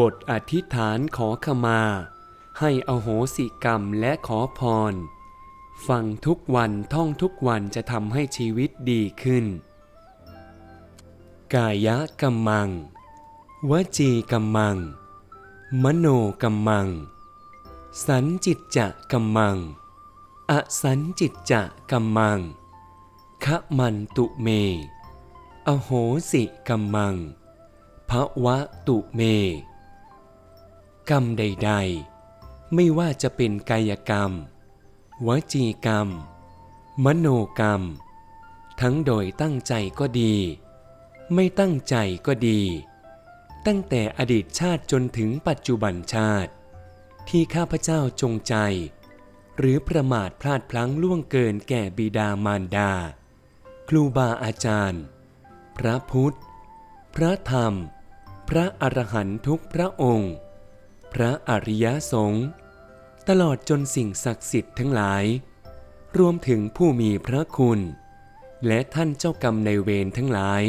บทอธิษฐานขอขมา ให้อโหสิกรรมและขอพร ฟังทุกวันท่องทุกวันจะทำให้ชีวิตดีขึ้น กายะกัมมัง วจีกัมมัง มโนกัมมัง สันจิตจะกัมมัง อสันจิตจะกัมมังขมันตุเม อโหสิกัมมังภวะตุเม กรรมใด ๆ ไม่ว่าจะเป็นกายกรรม วจีกรรม มโนกรรม ทั้งโดยตั้งใจก็ดี ไม่ตั้งใจก็ดี ตั้งแต่อดีตชาติจนถึงปัจจุบันชาติ ที่ข้าพเจ้าจงใจ หรือประมาทพลาดพลั้งล่วงเกินแก่บิดามารดา ครูบาอาจารย์ พระพุทธ พระธรรม พระอรหันตุทุกพระองค์ พระอริยสงฆ์ตลอดจนสิ่งศักดิ์สิทธิ์ทั้งหลาย รวมถึงผู้มีพระคุณ และท่านเจ้ากรรมในเวรทั้งหลาย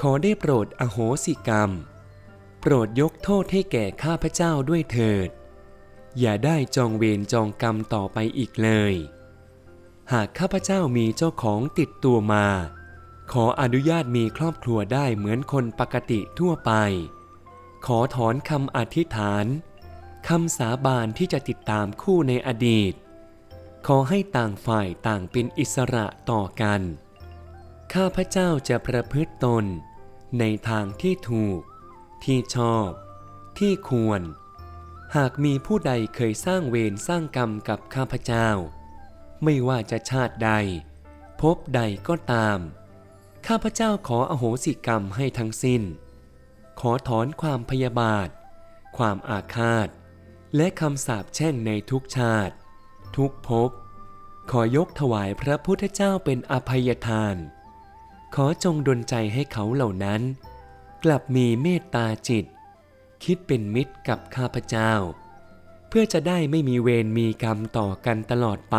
ขอได้โปรดอโหสิกรรม โปรดยกโทษให้แก่ข้าพเจ้าด้วยเถิด อย่าได้จองเวรจองกรรมต่อไปอีกเลย หากข้าพเจ้ามีเจ้าของติดตัวมา ขออนุญาตมีครอบครัวได้เหมือนคนปกติทั่วไป ขอถอนคำอธิษฐานคำสาบานที่จะติดตามคู่ในอดีต ขอให้ต่างฝ่ายต่างเป็นอิสระต่อกัน ข้าพเจ้าจะประพฤติตน ในทางที่ถูก ที่ชอบ ที่ควร หากมีผู้ใดเคยสร้างเวรสร้างกรรมกับข้าพเจ้า ไม่ว่าจะชาติใด พบใดก็ตาม ข้าพเจ้าขออโหสิกรรมให้ทั้งสิ้น ขอถอนความพยาบาท ความอาฆาต และคำสาปแช่งในทุกชาติ ทุกภพ ขอยกถวายพระพุทธเจ้าเป็นอภัยทาน ขอจงดลใจให้เขาเหล่านั้น กลับมีเมตตาจิต คิดเป็นมิตรกับข้าพเจ้า เพื่อจะได้ไม่มีเวรมีกรรมต่อกันตลอดไป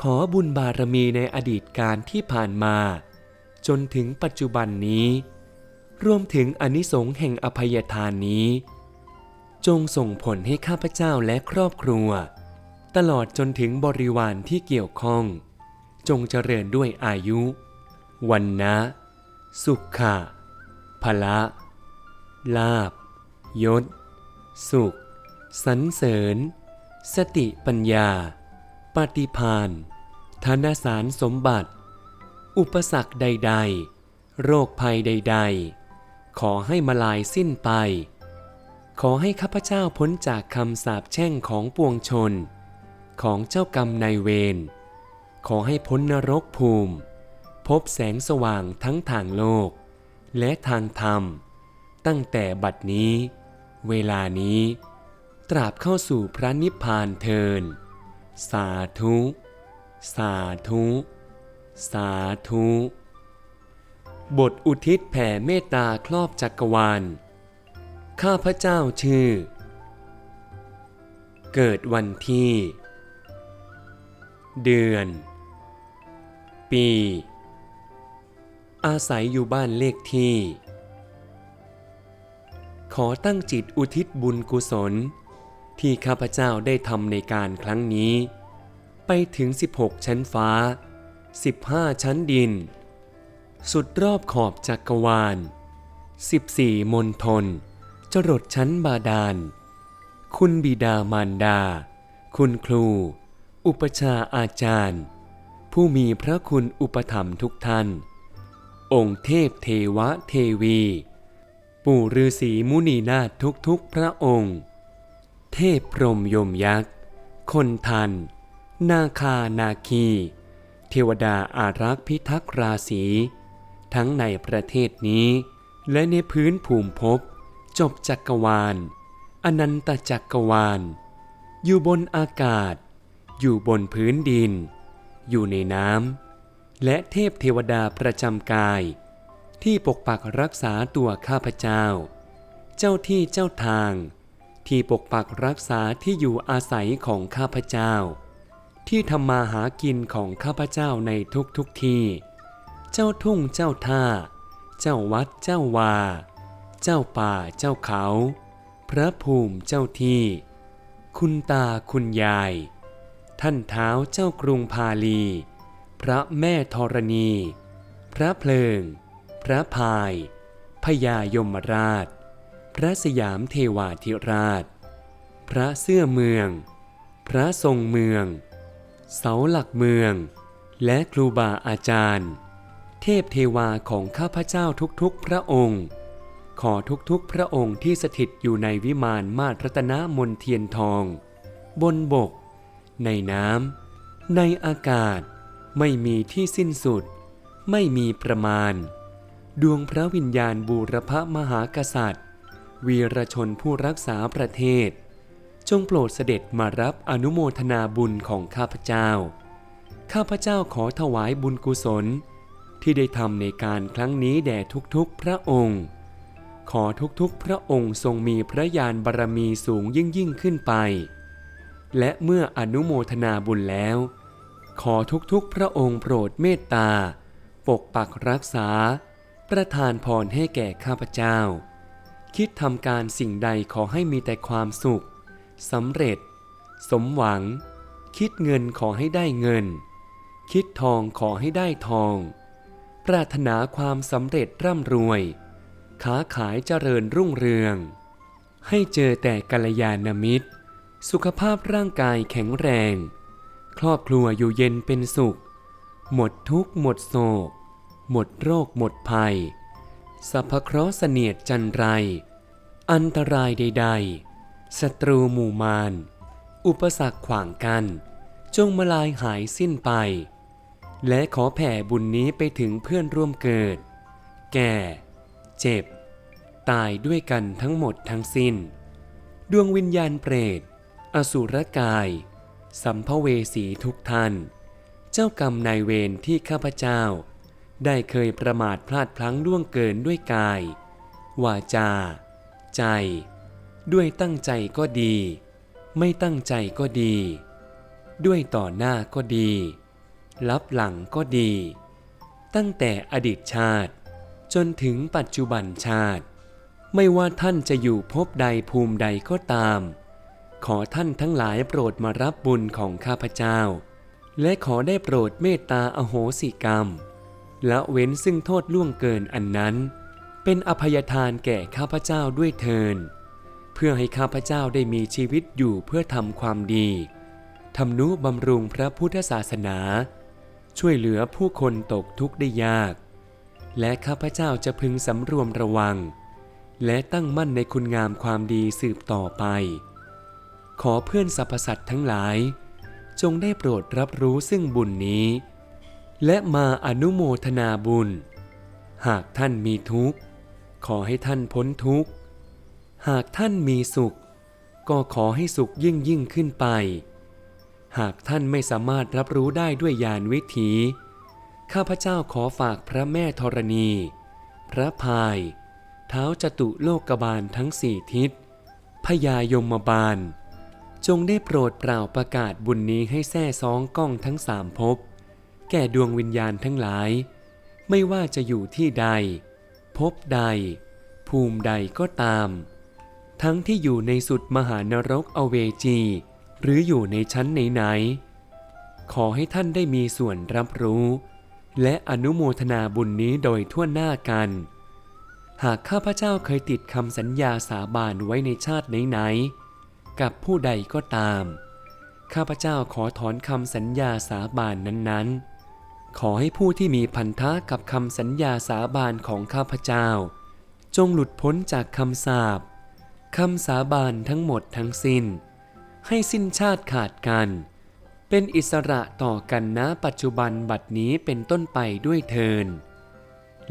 ขอบุญบารมีในอดีตการที่ผ่านมา จนถึงปัจจุบันนี้ รวมถึงอนิสงส์แห่งอภัยทานนี้ จงส่งผลให้ข้าพเจ้าและครอบครัว ตลอดจนถึงบริวารที่เกี่ยวข้อง จงเจริญด้วยอายุ วันนะ สุขะพละ ลาบ ยศ สุขสรรเสริญ สติปัญญา ปฏิพานธนสารสมบัติ อุปสรรคใด ๆ โรคภัยใด ๆ ขอให้มาลายสิ้นไป ขอให้ข้าพเจ้าพ้นจากคำสาปแช่งของปวงชน ของเจ้ากรรมนายเวร ขอให้พ้นนรกภูมิ พบแสงสว่างทั้งทางโลก และทางธรรม ตั้งแต่บัดนี้ เวลานี้ ตราบเข้าสู่พระนิพพานเทิน สาธุ สาธุ สาธุ บทอุทิศแผ่เมตตาครอบจักรวาล ข้าพเจ้าชื่อ เกิดวันที่ เดือน ปี อาศัยอยู่บ้านเลขที่ ขอตั้งจิตอุทิศบุญกุศล ที่ข้าพเจ้าได้ทำในการครั้งนี้ ไปถึง 16 ชั้นฟ้า 15 ชั้นดิน สุดรอบขอบจักรวาล 14มณฑลจรดชั้นบาดาล คุณบิดามารดา คุณครู อุปชาอาจารย์ ผู้มีพระคุณอุปถัมภ์ทุกท่าน องค์เทพเทวะเทวี ปู่ฤาษีมุนีนาถทุกๆพระองค์ เทพพรมยมยักษ์ คนทัน นาคานาคี เทวดาอารักษ์พิทักษ์ราศี ทั้งในประเทศนี้ และในพื้นภูมิภพ จบจักรวาล อนันตจักรวาล อยู่บนอากาศ อยู่บนพื้นดิน อยู่ในน้ำและเทพเทวดาประจำกาย ที่ปกปักรักษาตัวข้าพเจ้า เจ้าที่เจ้าทาง ที่ปกปักรักษาที่อยู่อาศัยของข้าพเจ้า ที่ทำมาหากินของข้าพเจ้าในทุกทุกที่ เจ้าทุ่งเจ้าท่า เจ้าวัดเจ้าวา เจ้าป่าเจ้าเขา พระภูมิเจ้าที่ คุณตาคุณยาย ท่านเท้าเจ้ากรุงพาลี พระแม่ธรณี พระเพลิง พระพายพญายมราช พระสยามเทวาธิราช พระเสื้อเมือง พระทรงเมือง เสาหลักเมือง และครูบาอาจารย์ เทพเทวาของข้าพเจ้าทุกๆพระองค์ ขอทุกๆพระองค์ที่สถิตอยู่ในวิมานมาตรัตนมนเทียนทอง บนบก ในน้ำในอากาศ ไม่มีที่สิ้นสุด ไม่มีประมาณ ดวงพระวิญญาณบูรพมหากษัตริย์ วีรชนผู้รักษาประเทศ จงโปรดเสด็จมารับอนุโมทนาบุญของข้าพเจ้า ข้าพเจ้าขอถวายบุญกุศล ที่ได้ทำในการครั้งนี้แด่ทุกๆพระองค์ ขอทุกๆพระองค์ทรงมีพระญาณบารมีสูงยิ่งยิ่งขึ้นไป และเมื่ออนุโมทนาบุญแล้ว ขอทุกๆพระองค์โปรดเมตตา ปกปักรักษา ประทานพรให้แก่ข้าพเจ้า คิดทำการสิ่งใดขอให้มีแต่ความสุขสำเร็จ สมหวัง คิดเงินขอให้ได้เงิน คิดทองขอให้ได้ทอง ปรารถนาความสำเร็จร่ำรวย ค้าขายเจริญรุ่งเรือง ให้เจอแต่กัลยาณมิตร สุขภาพร่างกายแข็งแรง ครอบครัวอยู่เย็นเป็นสุข หมดทุกข์หมดโศก หมดโรคหมดภัยสัพพเคราะห์เสนียดจันไร อันตรายใด ๆ ศัตรูหมู่มาร อุปสรรคขวางกัน จงมาลายหายสิ้นไป และขอแผ่บุญนี้ไปถึงเพื่อนร่วมเกิด แก่ เจ็บ ตายด้วยกันทั้งหมดทั้งสิ้น ดวงวิญญาณเปรต อสุรกาย สัมภเวสีทุกท่าน เจ้ากรรมนายเวรที่ข้าพเจ้า ได้เคยประมาทพลาดพลั้งล่วงเกินด้วยกาย วาจา ใจ ด้วยตั้งใจก็ดี ไม่ตั้งใจก็ดี ด้วยต่อหน้าก็ดี ลับหลังก็ดี ตั้งแต่อดีตชาติ จนถึงปัจจุบันชาติ ไม่ว่าท่านจะอยู่ภพใดภูมิใดก็ตาม ขอท่านทั้งหลายโปรดมารับบุญของข้าพเจ้า และขอได้โปรดเมตตาอโหสิกรรมละเว้นซึ่งโทษล่วงเกินอันนั้น เป็นอภัยทานแก่ข้าพเจ้าด้วยเทินเพื่อให้ข้าพเจ้าได้มีชีวิตอยู่เพื่อทำความดีทำนุบำรุงพระพุทธศาสนา ช่วยเหลือผู้คนตกทุกข์ได้ยาก และข้าพเจ้าจะพึงสำรวมระวัง และตั้งมั่นในคุณงามความดีสืบต่อไป ขอเพื่อนสรรพสัตว์ทั้งหลาย จงได้โปรดรับรู้ซึ่งบุญนี้ และมาอนุโมทนาบุญ หากท่านมีทุกข์ ขอให้ท่านพ้นทุกข์ หากท่านมีสุข ก็ขอให้สุขยิ่งยิ่งขึ้นไป หากท่านไม่สามารถรับรู้ได้ด้วยญาณวิถี ข้าพเจ้าขอฝากพระแม่ธรณี พระพาย เท้าจตุโลกบาลทั้งสี่ทิศพญายมบาล จงได้โปรดเปล่าประกาศบุญนี้ให้แท่ซองกล้องทั้งสามภพ แก่ดวงวิญญาณทั้งหลาย ไม่ว่าจะอยู่ที่ใด พบใด ภูมิใดก็ตาม ทั้งที่อยู่ในสุดมหานรกอเวจี หรืออยู่ในชั้นไหนๆขอให้ท่านได้มีส่วนรับรู้ และอนุโมทนาบุญนี้โดยทั่วหน้ากัน หากข้าพเจ้าเคยติดคำสัญญาสาบานไว้ในชาติไหนๆกับผู้ใดก็ตาม ข้าพเจ้าขอถอนคำสัญญาสาบานนั้นๆขอให้ผู้ที่มีพันธะกับคำสัญญาสาบานของข้าพเจ้า จงหลุดพ้นจากคำสาปคำสาบานทั้งหมดทั้งสิ้น ให้สิ้นชาติขาดกัน เป็นอิสระต่อกันนะปัจจุบันบัดนี้เป็นต้นไปด้วยเทิน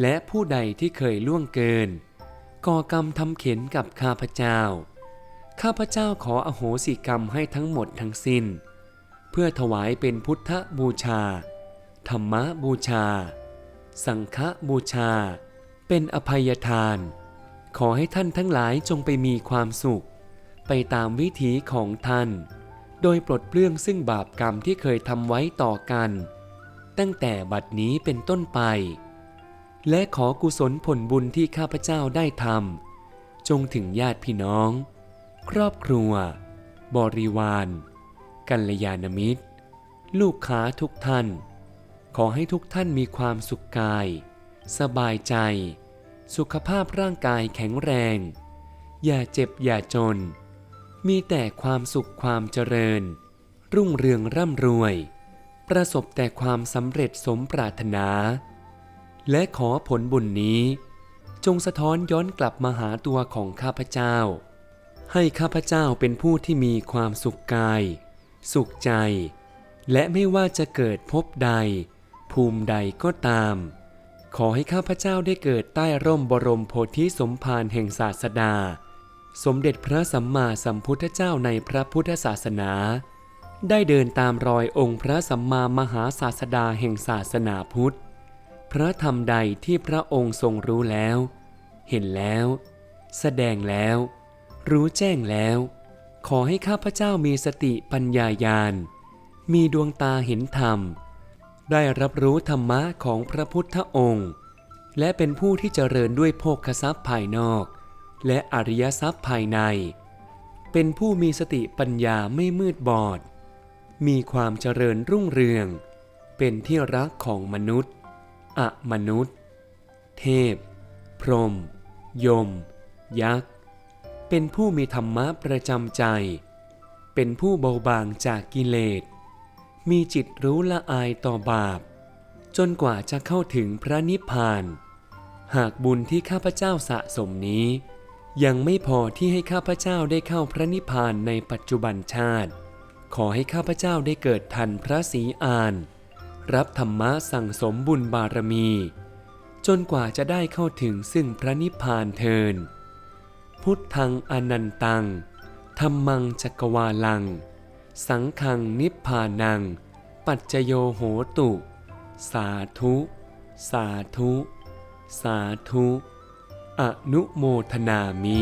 และผู้ใดที่เคยล่วงเกิน ก่อกรรมทำเข็นกับข้าพเจ้า ข้าพเจ้าขออโหสิกรรมให้ทั้งหมดทั้งสิ้น เพื่อถวายเป็นพุทธบูชา ธรรมบูชา สังฆบูชา เป็นอภัยทาน ขอให้ท่านทั้งหลายจงไปมีความสุข ไปตามวิถีของท่าน โดยปลดเปลื้องซึ่งบาปกรรมที่เคยทำไว้ต่อกัน ตั้งแต่บัดนี้เป็นต้นไป และขอกุศลผลบุญที่ข้าพเจ้าได้ทำจงถึงญาติพี่น้อง ครอบครัว บริวาร กัลยาณมิตร ลูกค้าทุกท่าน ขอให้ทุกท่านมีความสุขกาย สบายใจ สุขภาพร่างกายแข็งแรงอย่าเจ็บอย่าจน มีแต่ความสุขความเจริญ รุ่งเรืองร่ำรวย ประสบแต่ความสำเร็จสมปรารถนา และขอผลบุญนี้ จงสะท้อนย้อนกลับมาหาตัวของข้าพเจ้า ให้ข้าพเจ้าเป็นผู้ที่มีความสุขกาย สุขใจ และไม่ว่าจะเกิดพบใด ภูมิใดก็ตาม ขอให้ข้าพเจ้าได้เกิดใต้ร่มบรมโพธิสมภารแห่งศาสดา สมเด็จพระสัมมาสัมพุทธเจ้าในพระพุทธศาสนา ได้เดินตามรอยองค์พระสัมมามหาศาสดาแห่งศาสนาพุทธ พระธรรมใดที่พระองค์ทรงรู้แล้ว เห็นแล้ว แสดงแล้ว รู้แจ้งแล้ว ขอให้ข้าพเจ้ามีสติปัญญายาณ มีดวงตาเห็นธรรม ได้รับรู้ธรรมะของพระพุทธองค์ และเป็นผู้ที่เจริญด้วยโภคทรัพย์ภายนอก และอริยทรัพย์ภายใน เป็นผู้มีสติปัญญาไม่มืดบอด มีความเจริญรุ่งเรือง เป็นที่รักของมนุษย์อะมนุษย์ เทพ พรหมยม ยักษ์ เป็นผู้มีธรรมะประจำใจ เป็นผู้เบาบางจากกิเลส มีจิตรู้ละอายต่อบาป จนกว่าจะเข้าถึงพระนิพพาน หากบุญที่ข้าพเจ้าสะสมนี้ ยังไม่พอที่ให้ข้าพเจ้าได้เข้าพระนิพพานในปัจจุบันชาติ ขอให้ข้าพเจ้าได้เกิดทันพระศรีอาน รับธรรมะสั่งสมบุญบารมี จนกว่าจะได้เข้าถึงซึ่งพระนิพพานเทิน พุทธังอนันตังธรรมังจักรวาลัง สังฆังนิพพานัง ปัจจโยโหตุ สาธุ สาธุ สาธุ อนุโมทนามิ